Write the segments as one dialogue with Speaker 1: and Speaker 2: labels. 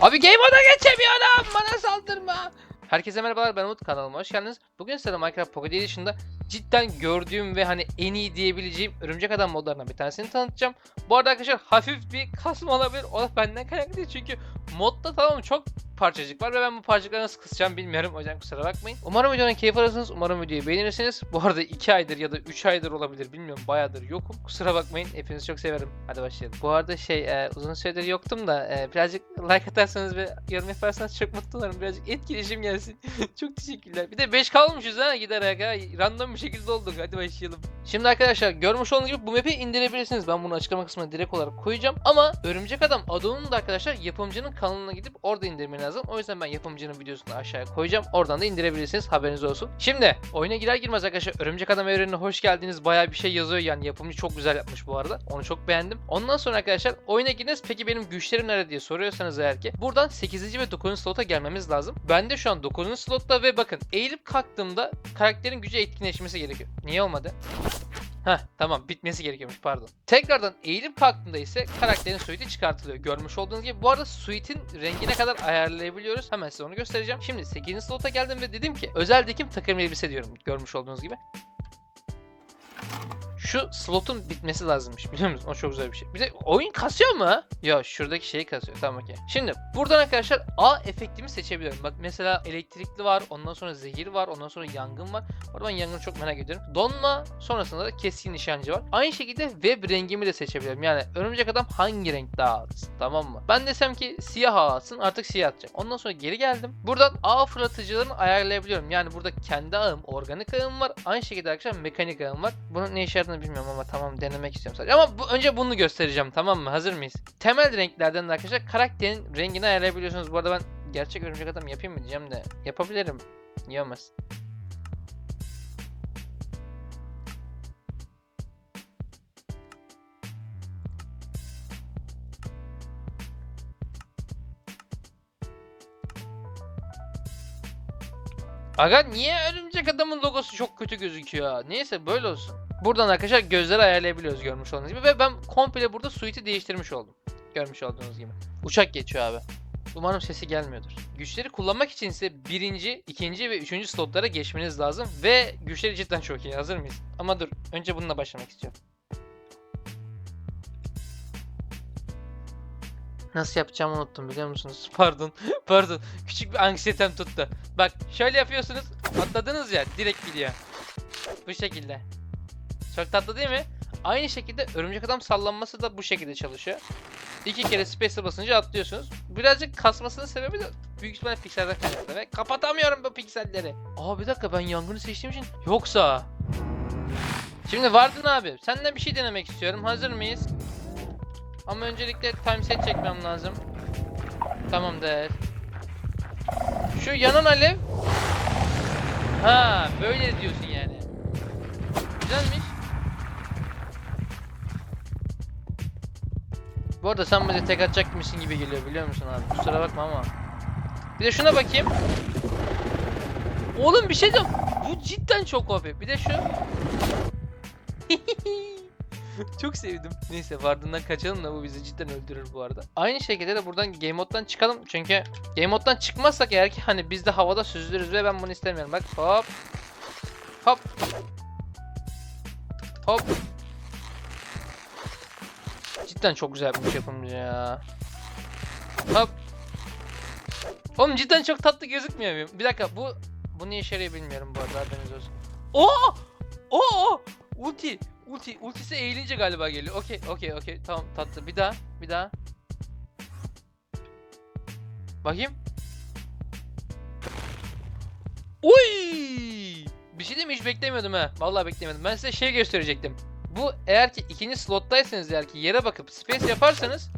Speaker 1: Abi game moda geçemiyorum. Bana saldırma. Herkese merhabalar ben Umut kanalıma hoş geldiniz. Bugün size Minecraft Pocket Edition'da cidden gördüğüm ve hani en iyi diyebileceğim örümcek adam modlarından bir tanesini tanıtacağım. Bu arada arkadaşlar hafif bir kasma olabilir. O da benden kaynaklı çünkü modda tamam çok parçacık var ve ben bu parçacıkları nasıl kısacağım bilmiyorum. O yüzden kusura bakmayın. Umarım videonun keyif alırsınız. Umarım videoyu beğenirsiniz. Bu arada 2 aydır ya da 3 aydır olabilir bilmiyorum. Bayağıdır yokum. Kusura bakmayın. Hepinizi çok severim. Hadi başlayalım. Bu arada şey e, uzun süredir yoktum da e, birazcık like atarsanız ve yorum yaparsanız çok mutlu olurum. Birazcık etkileşim gelsin. çok teşekkürler. Bir de 5 kalmışız ha giderek ha. Random bir şekilde olduk. Hadi başlayalım. Şimdi arkadaşlar görmüş olduğunuz gibi bu map'i indirebilirsiniz. Ben bunu açıklama kısmına direkt olarak koyacağım. Ama Örümcek Adam adının da arkadaşlar yapımcının kanalına gidip orada indirmeniz lazım. O yüzden ben yapımcının videosunu aşağıya koyacağım. Oradan da indirebilirsiniz. Haberiniz olsun. Şimdi oyuna girer girmez arkadaşlar Örümcek Adam evrenine hoş geldiniz. Bayağı bir şey yazıyor yani yapımcı çok güzel yapmış bu arada. Onu çok beğendim. Ondan sonra arkadaşlar oyuna giriniz. Peki benim güçlerim nerede diye soruyorsanız eğer ki buradan 8. ve 9. slota gelmemiz lazım. Ben de şu an 9. slotta ve bakın eğilip kalktığımda karakterin gücü etkinleşmesi gerekiyor. Niye olmadı? Heh tamam bitmesi gerekiyormuş pardon. Tekrardan eğilip kalktığında ise karakterin suite'i çıkartılıyor. Görmüş olduğunuz gibi bu arada suite'in rengine kadar ayarlayabiliyoruz. Hemen size onu göstereceğim. Şimdi 8. slota geldim ve dedim ki özel dikim takım elbise diyorum görmüş olduğunuz gibi. Şu slotun bitmesi lazımmış biliyor musun? O çok güzel bir şey. Bir de oyun kasıyor mu? Ya şuradaki şeyi kasıyor. Tamam okey. Şimdi buradan arkadaşlar A efektimi seçebiliyorum. Bak mesela elektrikli var. Ondan sonra zehir var. Ondan sonra yangın var. Orada ben yangını çok merak ediyorum. Donma sonrasında da keskin nişancı var. Aynı şekilde web rengimi de seçebiliyorum. Yani örümcek adam hangi renk daha alsın tamam mı? Ben desem ki siyah alsın artık siyah atacağım. Ondan sonra geri geldim. Buradan ağ fırlatıcılarını ayarlayabiliyorum. Yani burada kendi ağım, organik ağım var. Aynı şekilde arkadaşlar mekanik ağım var. Bunun ne işe yaradığını bilmiyorum ama tamam denemek istiyorum sadece. Ama bu, önce bunu göstereceğim tamam mı? Hazır mıyız? Temel renklerden de arkadaşlar karakterin rengini ayarlayabiliyorsunuz. Bu arada ben gerçek örümcek adam yapayım mı diyeceğim de yapabilirim. Olmaz? Aga niye örümcek adamın logosu çok kötü gözüküyor? Neyse böyle olsun. Buradan arkadaşlar gözleri ayarlayabiliyoruz görmüş olduğunuz gibi ve ben komple burada suite'i değiştirmiş oldum. Görmüş olduğunuz gibi. Uçak geçiyor abi. Umarım sesi gelmiyordur. Güçleri kullanmak için ise birinci, ikinci ve üçüncü slotlara geçmeniz lazım ve güçleri cidden çok iyi. Hazır mıyız? Ama dur. Önce bununla başlamak istiyorum. Nasıl yapacağımı unuttum biliyor musunuz? Pardon. Pardon. Küçük bir anksiyetem tuttu. Bak şöyle yapıyorsunuz. Atladınız ya direkt gidiyor. Bu şekilde. Çok tatlı değil mi? Aynı şekilde örümcek adam sallanması da bu şekilde çalışıyor. İki kere space'e basınca atlıyorsunuz. Birazcık kasmasının sebebi de büyük ihtimalle pikselden kaynaklı ve kapatamıyorum bu pikselleri. Aa bir dakika ben yangını seçtiğim için yoksa. Şimdi vardın abi. Senden bir şey denemek istiyorum. Hazır mıyız? Ama öncelikle time set çekmem lazım. Tamamdır. Şu yanan alev. Ha böyle diyorsun yani. Güzelmiş. Bu arada sen bize tek atacak mısın gibi geliyor biliyor musun abi? Kusura bakma ama. Bir de şuna bakayım. Oğlum bir şey diyeceğim. Bu cidden çok OP. Bir de şu. çok sevdim. Neyse vardığından kaçalım da bu bizi cidden öldürür bu arada. Aynı şekilde de buradan game moddan çıkalım. Çünkü game moddan çıkmazsak eğer ki hani biz de havada süzülürüz ve ben bunu istemiyorum. Bak hop. Hop. Hop. Cidden çok güzel yapmış yapımcı ya. Hop. Oğlum cidden çok tatlı gözükmüyor muyum? Bir dakika bu bu ne işe bilmiyorum bu arada haberiniz olsun. Oo! Oo! Ulti! Ulti! Ultisi eğilince galiba geliyor. Okey, okey, okey. Tamam tatlı. Bir daha, bir daha. Bakayım. Uy! Bir şey mi? Hiç beklemiyordum ha. Vallahi beklemiyordum. Ben size şey gösterecektim. Bu eğer ki ikinci slottaysanız eğer ki yere bakıp space yaparsanız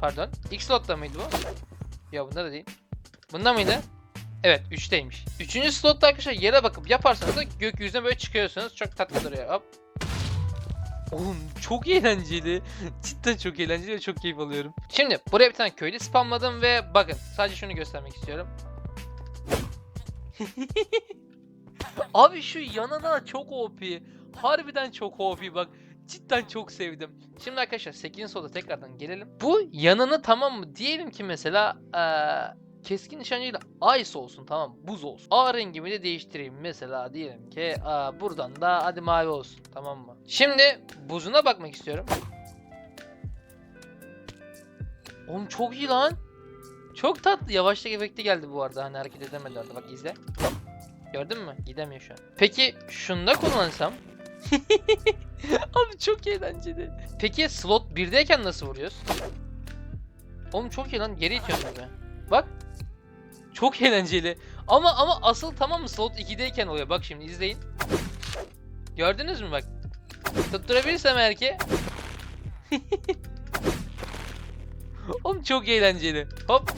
Speaker 1: Pardon. X slotta mıydı bu? Ya bunda da değil. Bunda mıydı? Evet 3'teymiş. Üçüncü slotta arkadaşlar yere bakıp yaparsanız da gökyüzüne böyle çıkıyorsunuz. Çok tatlı duruyor. Hop. Oğlum çok eğlenceli. Cidden çok eğlenceli ve çok keyif alıyorum. Şimdi buraya bir tane köylü spamladım ve bakın sadece şunu göstermek istiyorum. Abi şu yanına çok OP. Harbiden çok OP bak. Cidden çok sevdim. Şimdi arkadaşlar 8. soda tekrardan gelelim. Bu yanını tamam mı? Diyelim ki mesela eee, keskin nişancıyla ice olsun tamam? Buz olsun. A rengimi de değiştireyim. Mesela diyelim ki aa, buradan da hadi mavi olsun tamam mı? Şimdi buzuna bakmak istiyorum. Oğlum çok iyi lan. Çok tatlı. Yavaşlık efekti geldi bu arada. Hani hareket edemedi orada. Bak izle. Gördün mü? Gidemiyor şu an. Peki şunda kullansam? Abi çok eğlenceli. Peki slot 1'deyken nasıl vuruyoruz? Oğlum çok iyi lan. Geri itiyorum gibi. Bak. Çok eğlenceli. Ama ama asıl tamam mı slot 2'deyken oluyor. Bak şimdi izleyin. Gördünüz mü bak. Tutturabilirsem eğer ki. Oğlum çok eğlenceli. Hop.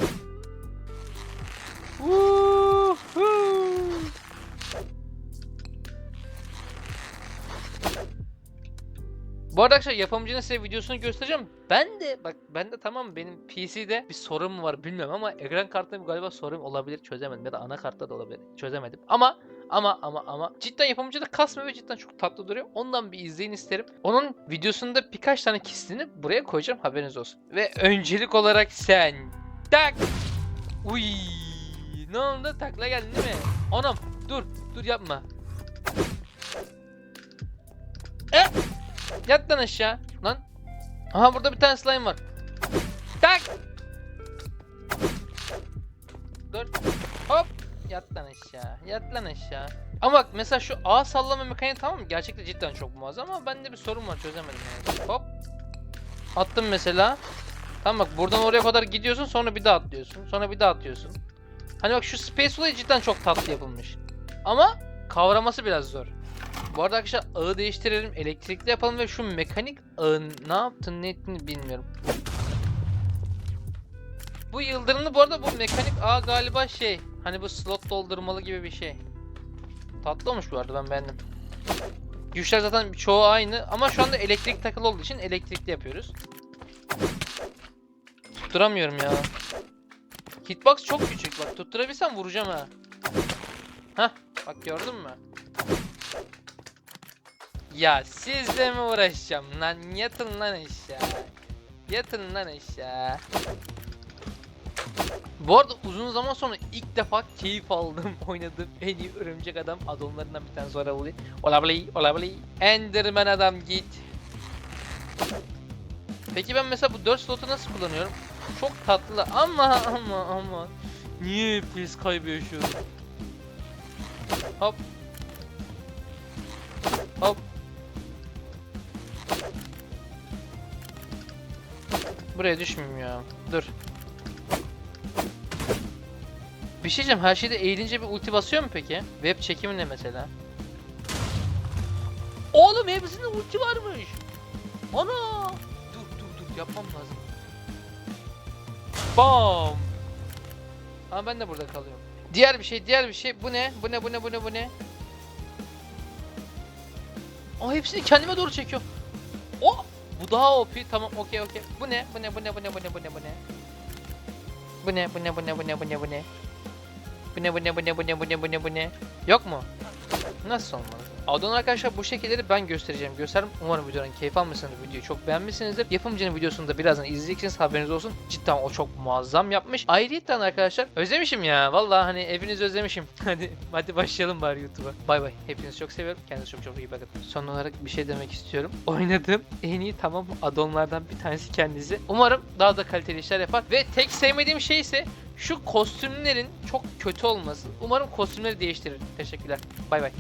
Speaker 1: Bu arada arkadaşlar yapımcının size videosunu göstereceğim. Ben de bak ben de tamam benim PC'de bir sorun var bilmiyorum ama ekran kartında galiba sorun olabilir çözemedim ya da anakartta da olabilir çözemedim. Ama ama ama ama cidden yapımcı da kasmıyor ve cidden çok tatlı duruyor. Ondan bir izleyin isterim. Onun videosunda birkaç tane kesitini buraya koyacağım haberiniz olsun. Ve öncelik olarak sen tak Uy ne oldu takla geldin değil mi? Anam dur dur yapma. Yat lan aşağı. Lan. Aha burada bir tane slime var. Tak. Dur. Hop. Yat lan aşağı. Yat lan aşağı. Ama bak mesela şu ağ sallama mekaniği tamam mı? Gerçekten cidden çok muazzam ama bende bir sorun var çözemedim yani. Hop. Attım mesela. Tamam bak buradan oraya kadar gidiyorsun sonra bir daha atlıyorsun. Sonra bir daha atlıyorsun. Hani bak şu space olayı cidden çok tatlı yapılmış. Ama kavraması biraz zor. Bu arada arkadaşlar ağı değiştirelim, elektrikli yapalım ve şu mekanik ağın ne yaptın ne ettiğini bilmiyorum. Bu yıldırımlı bu arada bu mekanik ağ galiba şey hani bu slot doldurmalı gibi bir şey. Tatlı olmuş bu arada ben beğendim. Güçler zaten çoğu aynı ama şu anda elektrik takılı olduğu için elektrikli yapıyoruz. Tutturamıyorum ya. Hitbox çok küçük bak tutturabilsem vuracağım ha. Hah bak gördün mü? Ya sizle mi uğraşacağım lan? Yatın lan aşağı. Yatın lan aşağı. Bu arada uzun zaman sonra ilk defa keyif aldım oynadığım en iyi örümcek adam adamlarından bir tanesi olabilir. Olabilir, olabilir. Enderman adam git. Peki ben mesela bu 4 slotu nasıl kullanıyorum? Çok tatlı ama ama ama. Niye FPS kaybı? Hop. Hop. Buraya düşmeyeyim ya. Dur. Bir şey diyeceğim. Her şeyde eğilince bir ulti basıyor mu peki? Web çekimi ne mesela? Oğlum hepsinde ulti varmış. Ana! Dur dur dur yapmam lazım. Bam! Ama ben de burada kalıyorum. Diğer bir şey, diğer bir şey. Bu ne? Bu ne? Bu ne? Bu ne? Bu ne? Aa hepsini kendime doğru çekiyor. O bu daha OP. Tamam okey okey. Bu ne? Bu ne? Bu ne? Bu ne? Bu ne? Bu ne? Bu ne? Bu ne? Bu ne? Bu ne? Bu ne? Bu ne? Bu ne? Bu ne? Bu ne? Bu ne? Bu ne? Bu ne? Bu ne? Yok mu? Nasıl olmalı? Adon arkadaşlar bu şekilleri ben göstereceğim. Gösterim. Umarım videodan keyif almışsınız. Videoyu çok beğenmişsinizdir. Yapımcının videosunu da birazdan izleyeceksiniz. Haberiniz olsun. Cidden o çok muazzam yapmış. Ayrıca arkadaşlar özlemişim ya. Vallahi hani hepinizi özlemişim. hadi hadi başlayalım bari YouTube'a. Bay bay. Hepinizi çok seviyorum. Kendinize çok çok iyi bakın. Son olarak bir şey demek istiyorum. Oynadığım en iyi tamam adonlardan bir tanesi kendisi. Umarım daha da kaliteli işler yapar. Ve tek sevmediğim şey ise şu kostümlerin çok kötü olması. Umarım kostümleri değiştirir. Teşekkürler. Bay bay.